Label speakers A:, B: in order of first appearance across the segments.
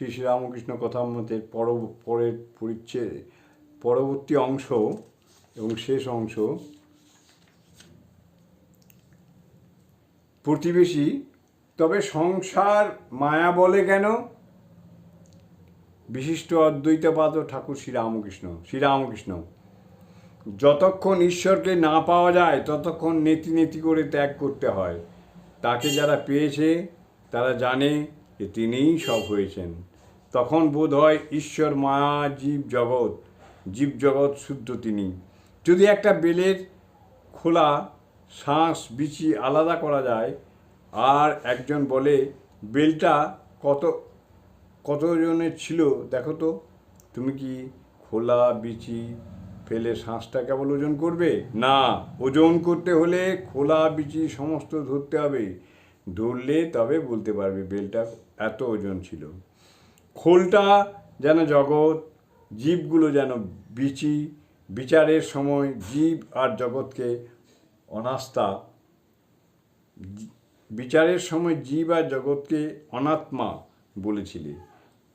A: শ্রী শ্রীরামকৃষ্ণ কথামতের পর পরের পরিচ্ছেদ, পরবর্তী অংশ এবং শেষ অংশ। প্রতিবেশী, তবে সংসার মায়া বলে কেন? বিশিষ্ট অদ্বৈতপাদ ঠাকুর শ্রীরামকৃষ্ণ শ্রীরামকৃষ্ণ, যতক্ষণ ঈশ্বরকে না পাওয়া যায়, ততক্ষণ নেতি নেতি করে ত্যাগ করতে হয়। তাকে যারা পেয়েছে, তারা জানে যে তিনিই সব হয়েছেন। তখন বোধ হয় ঈশ্বর মায়া জীব জগৎ জীব জগৎ শুদ্ধ তিনি। যদি একটা বেলের খোলা শ্বাস বিচি আলাদা করা যায়, আর একজন বলে, বেলটা কত, কতজনের ছিল? দেখো তো, তুমি কি খোলা বিচি ফেলে শ্বাসটা কেবল ওজন করবে? না, ওজন করতে হলে খোলা বিচি সমস্ত ধরতে হবে। ধরলে তবে বলতে পারবে বেলটা এত ওজন ছিল। খোলটা যেন জগৎ, জীবগুলো যেন বিচি, বিচারের সময় জীব আর জগৎকে অনাস্থা। বিচারের সময় জীব আর জগৎকে অনাত্মা বলেছিলে,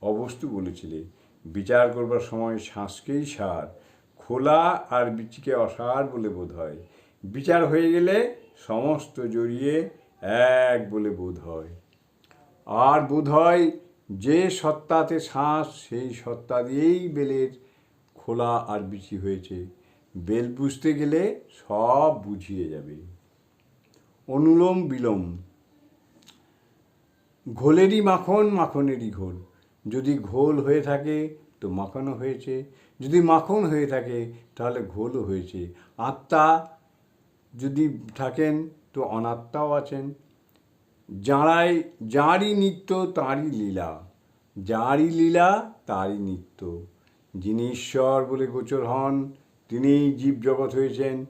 A: অবস্তু বলেছিলে। বিচার করবার সময় শ্বাসকেই সার, খোলা আর বিচিকে অসার বলে বোধ হয়। বিচার হয়ে গেলে সমস্ত জড়িয়ে এক বলে বোধ হয়। আর বোধ হয় যে সত্তাতে শ্বাস, সেই সত্তা দিয়েই বেলের খোলা আর বিচি হয়েছে। বেল বুঝতে গেলে সব বুঝিয়ে যাবে। অনুলোম বিলোম। ঘোলেরই মাখন, মাখনেরই ঘোল। যদি ঘোল হয়ে থাকে, তো মাখনও হয়েছে। যদি মাখন হয়ে থাকে, তাহলে ঘোলও হয়েছে। আত্মা যদি থাকেন, তো অনাত্মাও আছেন। যাঁরাই, যাঁরই নিত্য তাঁরই লীলা, যাঁরই লীলা তাঁরই নিত্য। যিনি ঈশ্বর বলে গোচর হন, তিনিই জীব জগৎ হয়েছেন।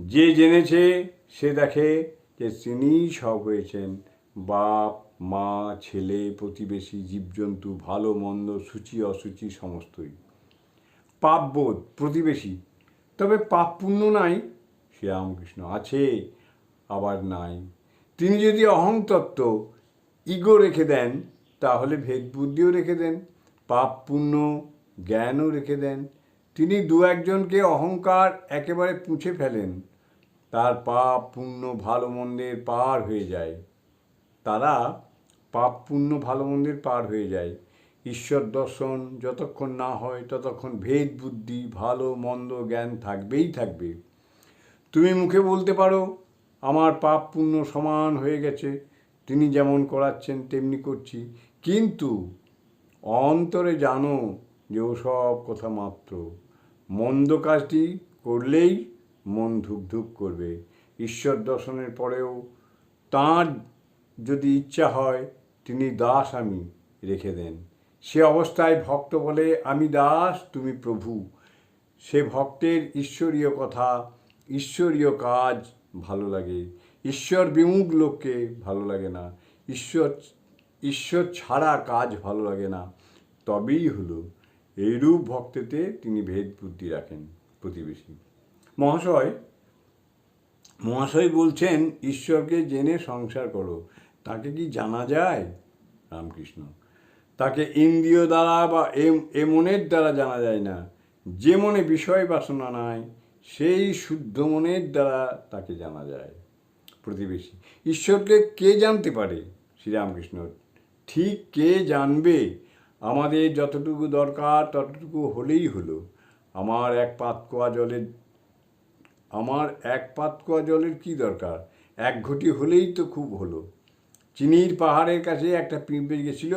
A: যে জেনেছে, সে দেখে যে তিনিই সব হয়েছেন। বাপ, মা, ছেলে, প্রতিবেশী, জীবজন্তু, ভালো, মন্দ, সূচি, অসুচি, সমস্তই। পাপবোধ, প্রতিবেশী। তবে পাপ পুণ্য নাই, শ্রীরামকৃষ্ণ আছে, আবার নাই। তিনি যদি অহংতত্ত্ব, ইগো রেখে দেন, তাহলে ভেদ বুদ্ধিও রেখে দেন পাপ পুণ্য জ্ঞানও রেখে দেন। তিনি দু একজনকে অহংকার একেবারে পুঁছে ফেলেন। তার পাপ, পুণ্য, ভালো মন্দের পার হয়ে যায়। তারা পাপ, পুণ্য, ভালো মন্দের পার হয়ে যায়। ঈশ্বর দর্শন যতক্ষণ না হয়, ততক্ষণ ভেদ, বুদ্ধি, ভালো, মন্দ, জ্ঞান থাকবেই থাকবে। তুমি মুখে বলতে পারো আমার পাপ পুণ্য সমান হয়ে গেছে। তিনি যেমন করাচ্ছেন, তেমনি করছি। কিন্তু অন্তরে জানো যে ওসব কথা মাত্র। মন্দ কাজটি করলেই মন ধুক ধুক করবে। ঈশ্বর দর্শনের পরেও তাঁর যদি ইচ্ছা হয়, তিনি দাস আমি রেখে দেন। সে অবস্থায় ভক্ত বলে, আমি দাস, তুমি প্রভু। সে ভক্তের ঈশ্বরীয় কথা, ঈশ্বরীয় কাজ ভালো লাগে। ঈশ্বর বিমুখ লোককে ভালো লাগে না। ঈশ্বর ঈশ্বর ছাড়া কাজ ভালো লাগে না। তবেই হলো, এইরূপ ভক্তেতে তিনি ভেদ বুদ্ধি রাখেন প্রতিবেশী। মহাশয় মহাশয় বলছেন, ঈশ্বরকে জেনে সংসার করো। তাকে কি জানা যায়? রামকৃষ্ণ। তাকে ইন্দ্রিয় দ্বারা বা এ- মনের দ্বারা জানা যায় না। যে মনে বিষয় বাসনা নাই সেই শুদ্ধ মনের দ্বারা তাকে জানা যায়, প্রতিবেশী। ঈশ্বরকে কে জানতে পারে? শ্রীরামকৃষ্ণ, ঠিক কে জানবে? আমাদের যতটুকু দরকার, ততটুকু হলেই হলো। আমার এক পাত কোয়া জলের, আমার এক পাত কোয়া জলের কি দরকার? এক ঘটি হলেই তো খুব হলো। চিনির পাহাড়ের কাছে একটা পিঁপড়ে গেছিল,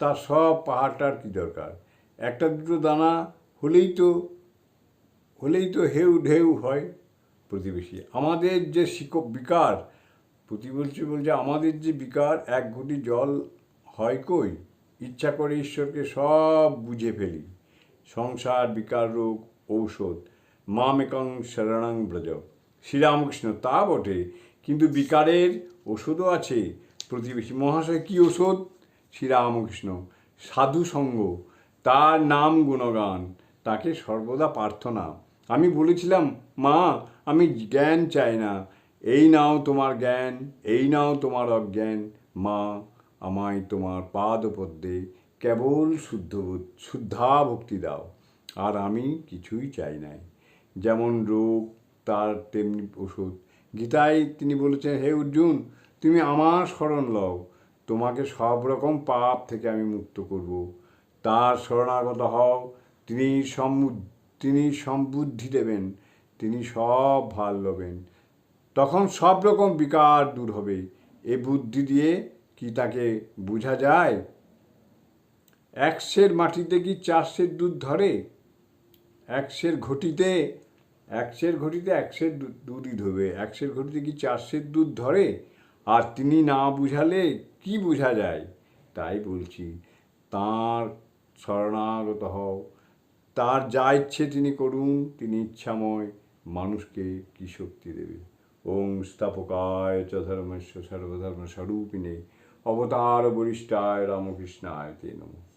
A: তার সব পাহাড়টার কি দরকার? একটা দুটো দানা হলেই তো হলেই তো হেউ ঢেউ হয় প্রতিবেশী। আমাদের যে শিকপ বিকার প্রতিবেশী বলছে আমাদের যে বিকার, এক ঘটি জল হয় কই? ইচ্ছা করে ঈশ্বরকে সব বুঝে ফেলি। সংসার, বিকার রোগ, ঔষধ মামেকং শরণাং ব্রজ। শ্রীরামকৃষ্ণ, তা বটে, কিন্তু বিকারের ওষুধও আছে। প্রতিবেশী মহাশয়, কি ওষুধ শ্রীরামকৃষ্ণ সাধু সঙ্গ তার নাম গুণগান, তাকে সর্বদা প্রার্থনা। আমি বলেছিলাম, মা, আমি জ্ঞান চাই না। এই নাও তোমার জ্ঞান, এই নাও তোমার অজ্ঞান। মা, আমায় তোমার পাদপদ্মে কেবল শুদ্ধ শুদ্ধা ভক্তি দাও। আর আমি কিছুই চাই নাই। যেমন রোগ, তার তেমনি ওষুধ। গীতায় তিনি বলেছেন, হে অর্জুন, তুমি আমার শরণ লও। তোমাকে সব রকম পাপ থেকে আমি মুক্ত করব। তার শরণাগত হও। তিনি সম্বু- তিনি সম্বুদ্ধি দেবেন, তিনি সব ভালো লবেন। তখন সব রকম বিকার দূর হবে। এ বুদ্ধি দিয়ে কি তাকে বোঝা যায়? একশের মাটিতে কি চারশের দুধ ধরে? একশের ঘটিতে একশের ঘটিতে একশের দুধই ধরবে একশের ঘটিতে কি চারশের দুধ ধরে? আর তিনি না বুঝালে কি বোঝা যায়? তাই বলছি, তাঁর শরণাগত হও। তার যা ইচ্ছে তিনি করুন, তিনি ইচ্ছাময় মানুষকে কি শক্তি দেবে? ওং স্থাপকায় চ ধর্মস্ব সর্বধর্ম স্বরূপিণে অবতার বরিষ্ঠায় রামকৃষ্ণায় তে নমঃ।